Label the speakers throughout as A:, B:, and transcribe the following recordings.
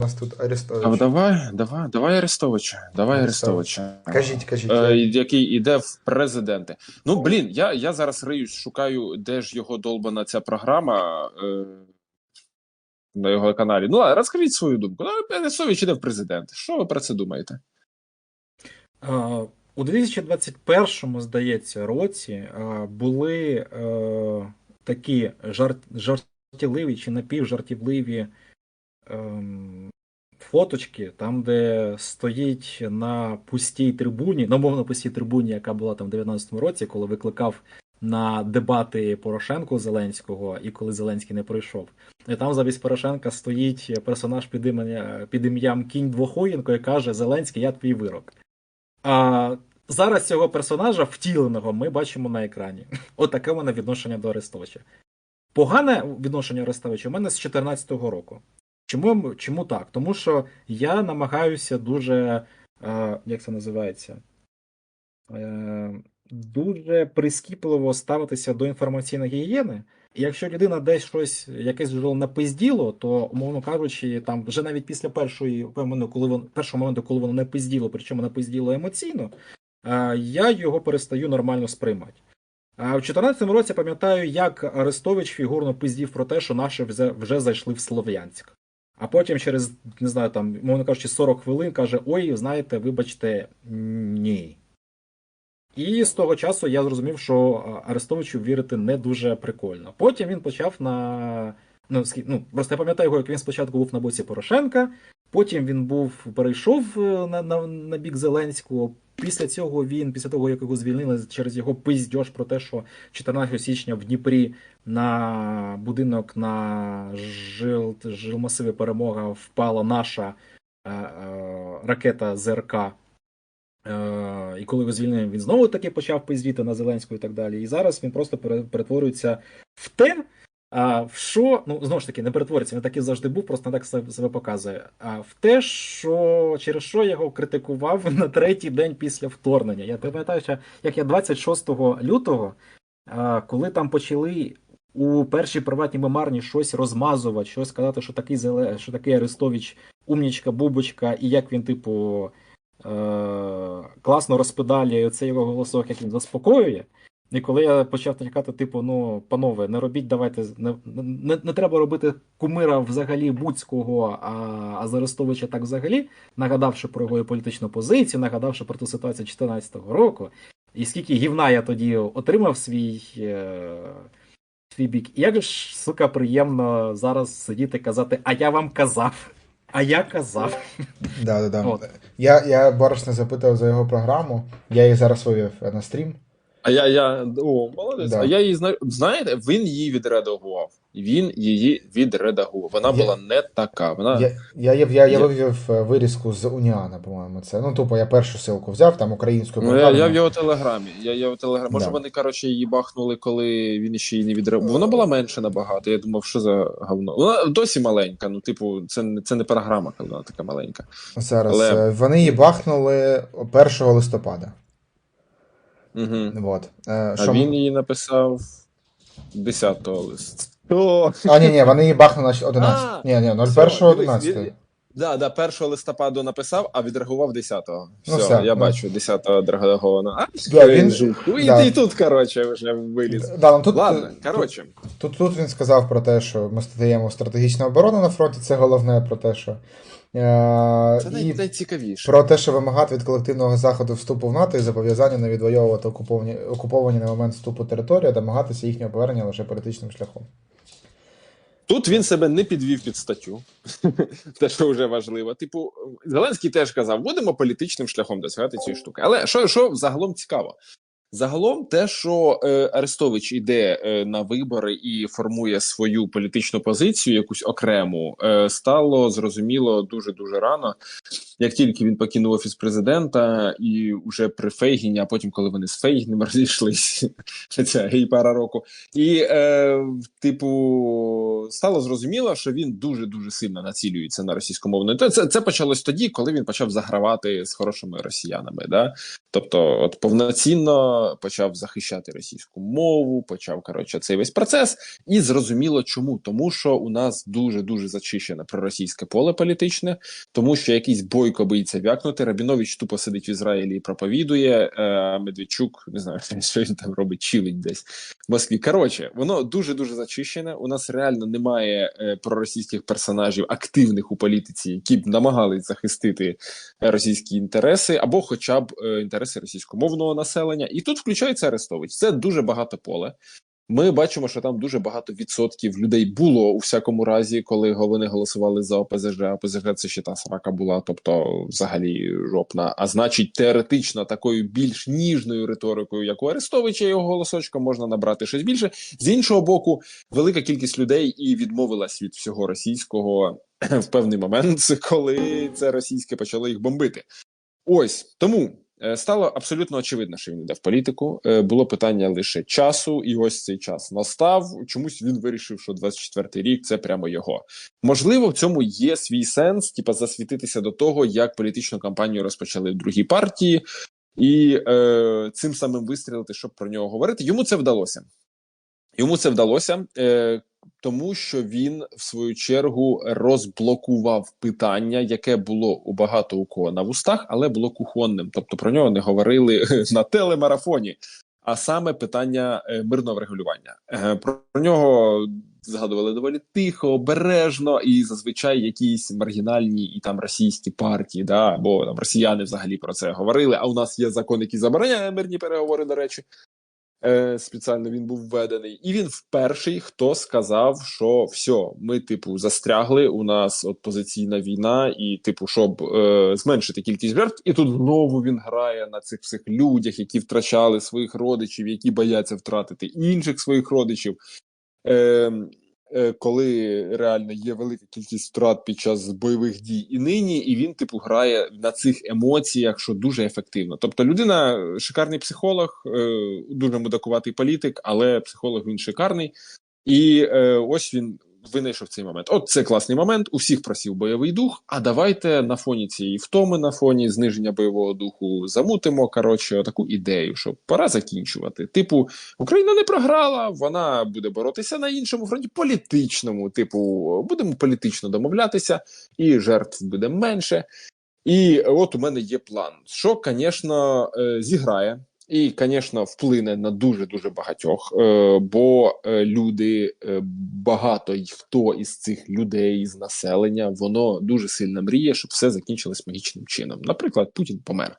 A: У нас тут
B: А,
A: Арестович.
B: давай, давай, давай Арестовича. Давай Арестовича.
A: Кажіть, кажіть.
B: Е, який іде в президенти. Ну блін, я, я зараз риюсь, шукаю, де ж його долбана ця програма е, на його каналі. Ну, а розкажіть свою думку. Ну, Арестович іде в президенти. Що ви про це думаєте?
C: Е, У 2021, здається, році е, були е, такі жарт, жартівливі чи напівжартівливі ем, фоточки, там, де стоїть на пустій трибуні, на умовно пустій трибуні, яка була там в 90-му році, коли викликав на дебати Порошенко Зеленського, і коли Зеленський не прийшов. І там замість Порошенка стоїть персонаж під ім'я- під ім'ям Кінь Двохоєнко і каже: Зеленський, я твій вирок. А зараз цього персонажа втіленого ми бачимо на екрані. Отаке в мене відношення до Арестовича. Погане відношення Арестовича у мене з 2014 року. Чому, чому так? Тому що я намагаюся дуже, е, як це називається, е, дуже прискіпливо ставитися до інформаційної гігієни. І якщо людина десь щось, якесь джерело напизділо, то, умовно кажучи, там вже навіть після першої коли воно першого моменту, коли воно напизділо, причому напизділо емоційно, е, я його перестаю нормально сприймати. А в 2014 році пам'ятаю, як Арестович фігурно пиздів про те, що наші вже, вже зайшли в Слов'янськ. А потім через, не знаю, там, мовно кажучи, 40 хвилин каже: Ой, знаєте, вибачте, ні. І з того часу я зрозумів, що Арестовичу вірити не дуже прикольно. Потім він почав на. Ну, ну, просто я пам'ятаю його, як він спочатку був на боці Порошенка, потім він був перейшов е, на, на, на бік Зеленського. Після цього він, після того, як його звільнили через його пиздьош про те, що 14 січня в Дніпрі на будинок на жил, жилмасиві перемога впала наша е, е, ракета ЗРК. Е, і коли його звільнили, він знову таки почав пиздіти на Зеленську і так далі. І зараз він просто пере- перетворюється в те, а, в що, ну знову ж таки, не перетворюється, він такий завжди був, просто не так себе показує. А в те, що через що я його критикував на третій день після вторгнення. Я пам'ятаю, як я 26 лютого, коли там почали у першій приватній мемарні щось розмазувати, щось сказати, що такий Зеле, що такий Арестович умнічка, бубочка, і як він, типу, е- класно розпедалює цей його голосок, як він заспокоює. І коли я почав натякати, типу, ну, панове, не робіть, давайте, не, не, не треба робити кумира взагалі будь-кого, а, а з так взагалі, нагадавши про його політичну позицію, нагадавши про ту ситуацію 2014 року, і скільки гівна я тоді отримав свій, е, свій бік. І як ж, сука, приємно зараз сидіти і казати, а я вам казав. А я казав.
A: Да, да, да.
C: От.
A: Я, я Борошна запитав за його програму, я її зараз вивів на стрім.
B: А я, я о, молодець.
A: Да.
B: А я її знаю. Знаєте, він її відредагував. Він її відредагував. Вона
A: Я-
B: була не така. Вона
A: Я, я, я, я, я вивів е, вирізку з Уніана, по-моєму, це. Ну, тупо, я першу ссылку взяв, там українською
B: Ну, я, я в його телеграмі. Я, я в телеграмі. Може,
A: Да.
B: вони, коротше, її бахнули, коли він ще її не відреагував. Вона була менше набагато. Я думав, що за говно. Вона досі маленька. Ну, типу, це, не- це не програма, коли вона така маленька.
A: Зараз.
B: Але-
A: е, Вони її бахнули 1 листопада.
B: Угу.
A: Вот. Е,
B: А він її написав 10 листопада.
A: А, ні, ні, вони її бахнули на 11.
B: А,
A: Ні, ні, 01
B: дивись,
A: 11.
B: він- Да, да, 1 листопаду написав, а відреагував 10-го.
A: Ну,
B: Все,
A: все,
B: я
A: ну.
B: бачу 10-го відреаговано. А,
A: Да, він-.
B: Ну, і
A: да.
B: ти тут, коротше, вже виліз.
A: Да, ну, тут,
B: Ладно,
A: тут, тут, тут він сказав про те, що ми стаємо стратегічну оборону на фронті, це головне про те, що. Е,
B: Це
A: і
B: най- найцікавіше.
A: про те, що вимагати від колективного заходу вступу в НАТО і зобов'язання не відвоювати окуповані, окуповані на момент вступу території, а домагатися їхнього повернення лише політичним шляхом.
B: Тут він себе не підвів під статтю, те, що вже важливо. Типу, Зеленський теж казав, будемо політичним шляхом досягати цієї штуки. Але що, що загалом цікаво? Загалом, те, що е, Арестович іде е, на вибори і формує свою політичну позицію, якусь окрему, е, стало зрозуміло дуже дуже рано. Як тільки він покинув офіс президента, і вже при Фейгіні, а потім, коли вони з Фейгіним розійшлись, ця і пара року, і е, типу стало зрозуміло, що він дуже дуже сильно націлюється на російськомовну. Це, це почалось тоді, коли він почав загравати з хорошими росіянами. Да? Тобто, от повноцінно почав захищати російську мову, почав коротше цей весь процес. І зрозуміло, чому тому, що у нас дуже дуже зачищене проросійське поле політичне, тому що якийсь бойко боїться вякнути. Рабінович тупо сидить в Ізраїлі і проповідує. Е, а Медведчук не знаю, що він там робить, чилить десь в Москві. Коротше, воно дуже дуже зачищене. У нас реально немає е, проросійських персонажів активних у політиці, які б намагались захистити е, російські інтереси або, хоча б е, інтереси російськомовного населення. І тут включається Арестович. Це дуже багато поле. Ми бачимо, що там дуже багато відсотків людей було у всякому разі, коли вони голосували за ОПЗЖ. А ОПЗЖ це ще та срака була, тобто взагалі жопна. А значить, теоретично такою більш ніжною риторикою, як у Арестовича, його голосочком можна набрати щось більше. З іншого боку, велика кількість людей і відмовилась від всього російського в певний момент, коли це російське почало їх бомбити. Ось тому стало абсолютно очевидно, що він йде в політику. Е, Було питання лише часу, і ось цей час настав. Чомусь він вирішив, що 24-й рік це прямо його. Можливо, в цьому є свій сенс, типа засвітитися до того, як політичну кампанію розпочали в другій партії, і е, цим самим вистрілити, щоб про нього говорити. Йому це вдалося. Йому це вдалося. Е, тому що він в свою чергу розблокував питання, яке було у багато у кого на вустах, але було кухонним. Тобто про нього не говорили на телемарафоні. А саме питання е, мирного врегулювання. Е, Про нього згадували доволі тихо, обережно, і зазвичай якісь маргінальні і там російські партії, да або там росіяни взагалі про це говорили. А у нас є закон, який забороняє мирні переговори. До речі, е, спеціально він був введений, і він вперший, хто сказав, що все, ми, типу, застрягли. У нас от позиційна війна, і, типу, щоб е, зменшити кількість жертв, і тут знову він грає на цих всіх людях, які втрачали своїх родичів, які бояться втратити інших своїх родичів. Е, коли реально є велика кількість втрат під час бойових дій і нині, і він, типу, грає на цих емоціях, що дуже ефективно. Тобто, людина шикарний психолог, е, дуже мудакуватий політик, але психолог він шикарний. І е, ось він винайшов цей момент. От це класний момент. У всіх просів бойовий дух. А давайте на фоні цієї втоми, на фоні зниження бойового духу, замутимо коротше таку ідею, що пора закінчувати. Типу, Україна не програла, вона буде боротися на іншому фронті, політичному. Типу, будемо політично домовлятися, і жертв буде менше. І от у мене є план, що, звісно, зіграє. І, звісно, вплине на дуже дуже багатьох, е, бо е, люди е, багато й хто із цих людей з населення воно дуже сильно мріє, щоб все закінчилось магічним чином. Наприклад, Путін помер.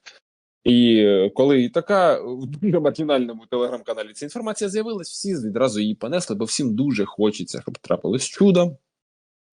B: І коли така в дуже маргінальному телеграм-каналі ця інформація з'явилась, всі відразу її понесли, бо всім дуже хочеться, щоб трапилось чудо.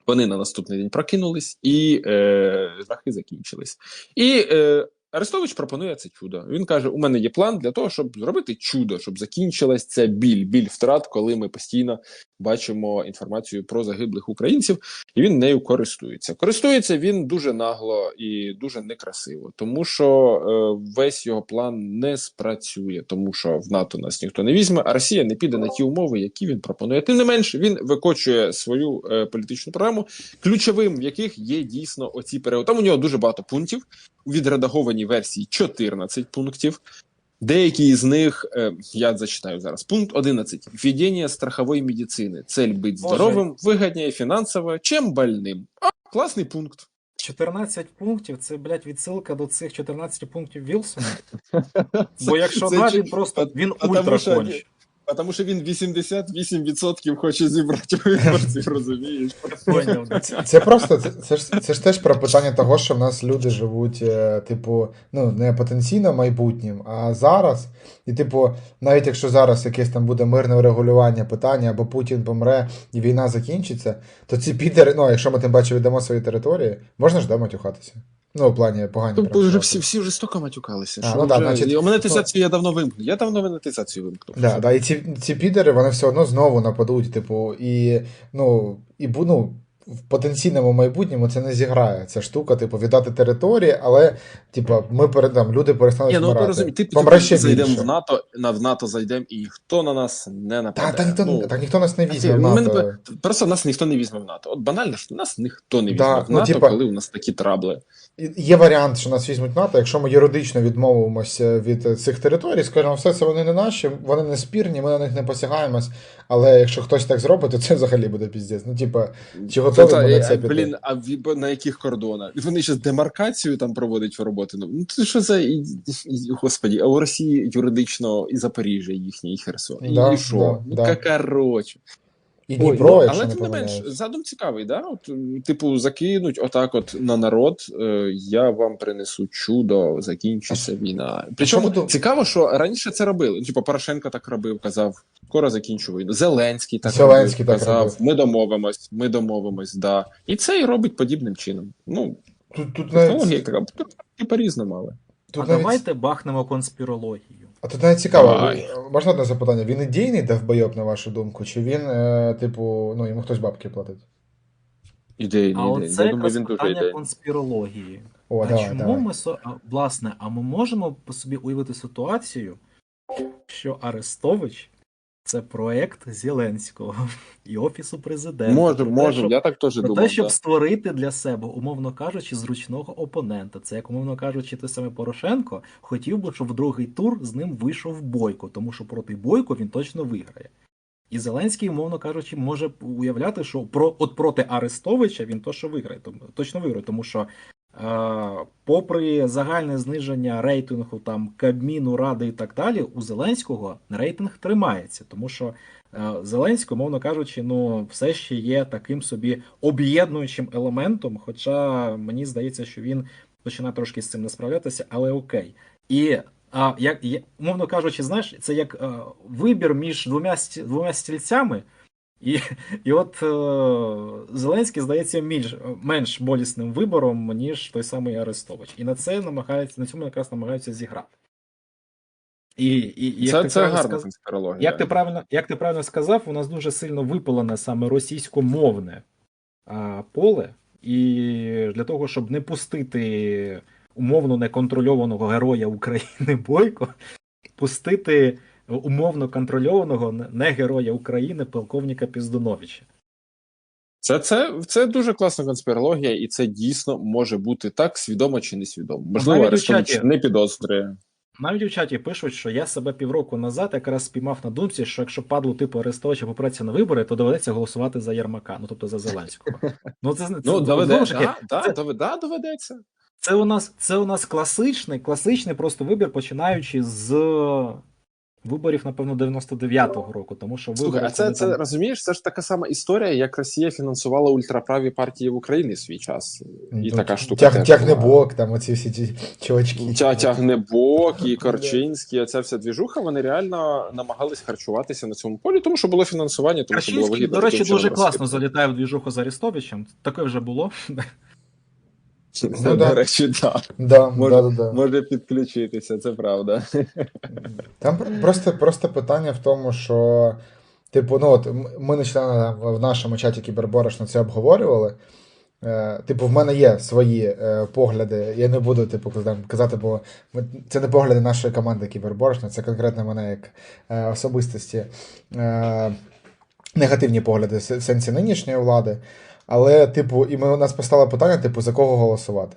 B: Вони на наступний день прокинулись, і е, жахи закінчились. І е, Арестович пропонує це чудо. Він каже: у мене є план для того, щоб зробити чудо, щоб закінчилась ця біль, біль втрат, коли ми постійно бачимо інформацію про загиблих українців, і він нею користується. Користується він дуже нагло і дуже некрасиво, тому що е, весь його план не спрацює, тому що в НАТО нас ніхто не візьме, а Росія не піде на ті умови, які він пропонує. Тим не менш, він викочує свою е, політичну програму, ключовим в яких є дійсно оці переговори. Там у нього дуже багато пунктів у відредагованій версії 14 пунктів. Деякі з них е, я зачитаю зараз. Пункт 11. Введення страхової медицини. Цель бути здоровим, вигідніше фінансово, чим больним. А, класний пункт.
C: 14 пунктів це, блядь, відсилка до цих 14 пунктів Вілсона. Бо якщо
B: Це чи-
C: він просто він ультра конч.
B: А тому що він 88% хоче зібрати виборців, розумієш?
A: Це просто це, це ж це ж теж про питання того, що в нас люди живуть, е, типу, ну не потенційно майбутнім, а зараз. І, типу, навіть якщо зараз якесь там буде мирне врегулювання питання, або Путін помре і війна закінчиться, то ці підери, ну якщо ми тим паче віддамо свої території, можна ж да, матюхатися. Ну, в плані погані.
B: Тобто вже всі, всі вже стока матюкалися.
A: А,
B: що
A: ну да,
B: вже...
A: значить,
B: І монетизацію я давно вимкнув. Я давно монетизацію вимкнув.
A: Да, да, і ці, ці підери вони все одно знову нападуть, типу, і ну, і ну, в потенційному майбутньому це не зіграє. Ця штука, типу, віддати території, але, типу, ми перед там, люди перестануть
B: Ні, ну
A: вмирати.
B: ти розумієш, ти
A: Помре
B: зайдемо в НАТО, на в НАТО зайдемо, і ніхто на нас не нападе.
A: Та, та, ніхто,
B: Ну,
A: та ніхто нас не візьме в
B: ми
A: НАТО.
B: по- Просто нас ніхто не візьме в НАТО. От банально нас ніхто не візьме
A: Да,
B: в
A: ну,
B: НАТО,
A: типа-
B: коли у нас такі трабли.
A: Є варіант, що нас візьмуть НАТО, якщо ми юридично відмовимося від цих територій, скажемо, все це вони не наші, вони не спірні, ми на них не посягаємось. Але якщо хтось так зробить, то це взагалі буде піздець. Ну, типа, чи
B: е,
A: на це піти?
B: Блін, а ві- на яких кордонах? Вони ще демаркацію там проводять роботи. Ну ти це що за і- і- господі, а у Росії юридично і Запоріжжя їхнє, і Херсон.
A: Да,
B: і що?
A: да,
B: ну,
A: да.
B: короче.
A: І Дніпро,
B: ну,
A: якщо
B: але тим не менш, задум цікавий, да? От, типу, закинуть отак от на народ, е, я вам принесу чудо, закінчиться війна. Причому
A: що
B: цікаво, що раніше це робили. Типу, Порошенко так робив, казав, скоро закінчу війну. Зеленський так
A: Зеленський
B: робив,
A: так
B: казав,
A: робив.
B: ми домовимось, ми домовимось, да. І це і робить подібним чином. Ну,
A: Тут, тут навіть,
B: технологія така, і по-різному, але.
A: тут
C: а
A: навіть,
C: давайте бахнемо конспірологію.
A: А тут навіть цікаво, можна одне запитання? Він ідейний довбойоб, на вашу думку, чи він, е, типу, ну, йому хтось бабки платить?
B: Ідейний,
C: А
B: ідейний.
C: оце
B: Я думаю, він дуже
C: питання
B: ідейний.
C: конспірології.
A: О,
C: а
A: давай,
C: чому
A: давай.
C: ми со... а, власне, а ми можемо по собі уявити ситуацію, що Арестович це проект Зеленського і Офісу президента. Те, щоб-
B: я так теж
C: Про те, щоб
B: да.
C: створити для себе, умовно кажучи, зручного опонента. Це як умовно кажучи, той самий Порошенко хотів би, щоб в другий тур з ним вийшов Бойко, тому що проти Бойко він точно виграє. І Зеленський, умовно кажучи, може уявляти, що про от проти Арестовича він то, що виграє, тому точно виграє, тому що. Е, попри загальне зниження рейтингу там Кабміну, Ради і так далі, у Зеленського рейтинг тримається, тому що е, Зеленський, мовно кажучи, ну все ще є таким собі об'єднуючим елементом. Хоча мені здається, що він починає трошки з цим не справлятися, але окей. І а, як, умовно кажучи, знаєш, це як е, вибір між двома, двома стільцями. І, і от е, Зеленський здається менш, менш болісним вибором, ніж той самий Арестович. І на це намагаються, на цьому якраз намагаються зіграти. І, і, як
B: Це,
C: ти
B: це
C: правильно
B: гарна
C: сказ-
B: конспірологія.
C: як ти правильно, як ти правильно сказав, у нас дуже сильно випалене саме російськомовне а, поле, і для того, щоб не пустити умовно неконтрольованого героя України Бойко, пустити умовно контрольованого не героя України, полковника Піздуновича.
B: Це, це, це дуже класна конспірологія, і це дійсно може бути так, свідомо чи несвідомо. Можливо, Арестович не підозрює.
C: Навіть у чаті пишуть, що я себе півроку назад якраз спіймав на думці, що якщо падлу типу Арестовича попреться на вибори, то доведеться голосувати за Єрмака, ну тобто за Зеленського. Ну це, це
B: Ну, доведе,
C: ж таки,
B: да, да,
C: це-
B: доведе, да, доведеться.
C: Це у нас це у нас класичний, класичний просто вибір, починаючи з виборів, напевно, 99-го року. Тому що
B: Слухай, а це, це
C: там-
B: розумієш, це ж така сама історія, як Росія фінансувала ультраправі партії в Україні в свій час. І
A: Ну,
B: така штука.
A: Тяг, тягне бок, там оці всі ті чувачки.
B: Тя, Тягнебок і Корчинський, ця вся двіжуха, вони реально намагались харчуватися на цьому полі, тому що було фінансування, тому що було вигідно.
C: до речі, дуже класно залітає в двіжуху з Арестовичем. Таке вже було.
A: Ну, да.
B: Речі, так.
A: Да,
B: Може-
A: да, да, да.
B: Може підключитися, це правда.
A: Там просто, просто питання в тому, що, типу, ну от ми нещодавно в нашому чаті Кіберборошно це обговорювали. Е, типу, в мене є свої е, погляди. Я не буду, типу, казати, бо це не погляди нашої команди Кіберборошно, це конкретно мене як е, особистості. Е, негативні погляди в сенсі нинішньої влади. Але, типу, і ми, у нас постало питання, типу, за кого голосувати.